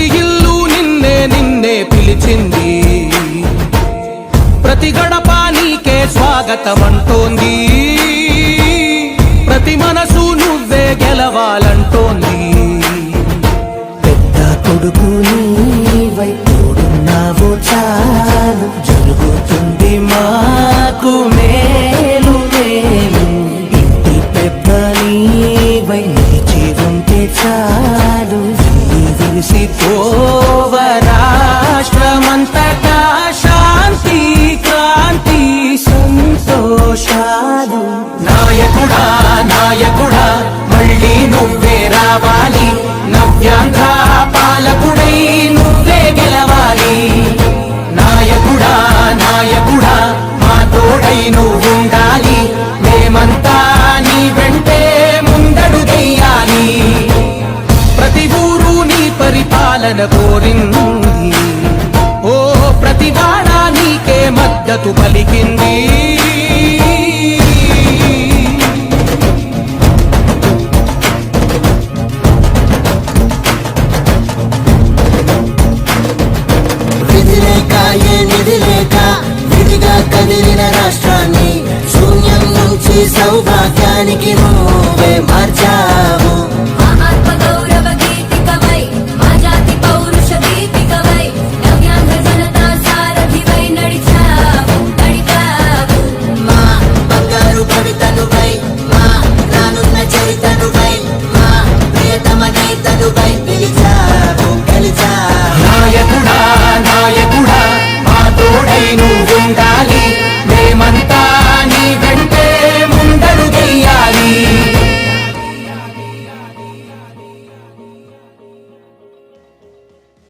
ప్రతి ఇల్లు నిన్నే నిన్నే పిలిచింది. ప్రతి గడప నీకే స్వాగతం అంటోంది ప్రతి మనసు నువ్వే గెలవాలంటోంది. పెద్ద కొడుకు నీవై తోడున్నావు చాలు. జరుగుతుంది మాకు మేలు మేలు. ఇంటి పెద్ద నీవై నీ జీవం తెచ్చా నీ పరిపాలన కోరింది. ఓ ప్రతి నీకే మద్దతు పలికింది. కదిలిన రాష్ట్రాన్ని శూన్యం నుంచి సౌభాగ్యానికి నువ్వే మార్చి